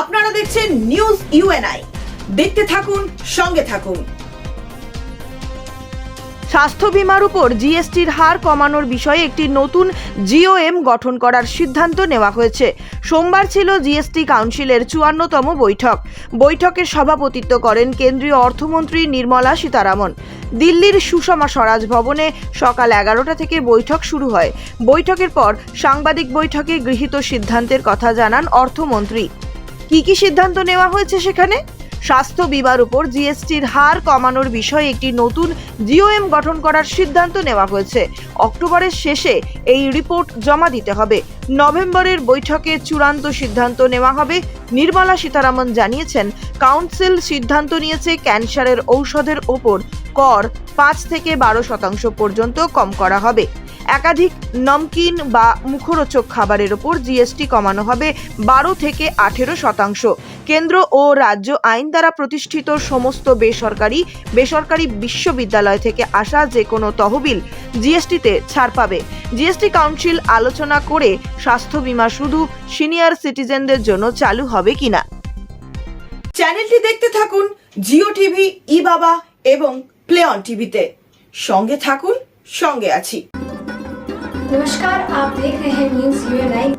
আপনারা দেখছেন news UNI দেখতে থাকুন, সঙ্গে থাকুন। স্বাস্থ্য বিমার উপর জিএসটির হার কমানোর বিষয়ে একটি নতুন জিওএম গঠন করার সিদ্ধান্ত নেওয়া হয়েছে। সোমবার ছিল জিএসটি কাউন্সিলের চুয়ান্নতম বৈঠক। বৈঠকে সভাপতিত্ব করেন কেন্দ্রীয় অর্থমন্ত্রী নির্মলা সীতারামন। দিল্লির সুষমা স্বরাজ ভবনে সকাল এগারোটা থেকে বৈঠক শুরু হয়। বৈঠকের পর সাংবাদিক বৈঠকে গৃহীত সিদ্ধান্তের কথা জানান অর্থমন্ত্রী। কি কি সিদ্ধান্ত নেওয়া হয়েছে সেখানে? স্বাস্থ্য বিমার উপর জিএসটির হার কমানোর বিষয়ে একটি নতুন জিওএম গঠন করার সিদ্ধান্ত নেওয়া হয়েছে। অক্টোবরের শেষে এই রিপোর্ট জমা দিতে হবে। নভেম্বরের বৈঠকে চূড়ান্ত সিদ্ধান্ত নেওয়া হবে, নির্মলা সীতারামন জানিয়েছেন। কাউন্সিল সিদ্ধান্ত নিয়েছে ক্যান্সারের ঔষধের ওপর কর পাঁচ থেকে বারো শতাংশ পর্যন্ত কম করা হবে। একাধিক নমকিন বা মুখরোচক খাবারের ওপর জিএসটি কমানো হবে বারো থেকে আঠেরো শতাংশ। কেন্দ্র ও রাজ্য আইন দ্বারা প্রতিষ্ঠিত সমস্ত বেসরকারি বেসরকারি বিশ্ববিদ্যালয় থেকে আসা যে কোনো তহবিল জিএসটিতে ছাড় পাবে। জিএসটি কাউন্সিল আলোচনা করে স্বাস্থ্য বীমা শুধু সিনিয়র সিটিজেনদের জন্য চালু হবে কিনা। চ্যানেলটি দেখতে থাকুন জিও টিভি, ই বাবা এবং প্লে অন টিভিতে। সঙ্গে থাকুন, সঙ্গে আছি। नमस्कार आप देख रहे हैं न्यूज़ यूएनआई।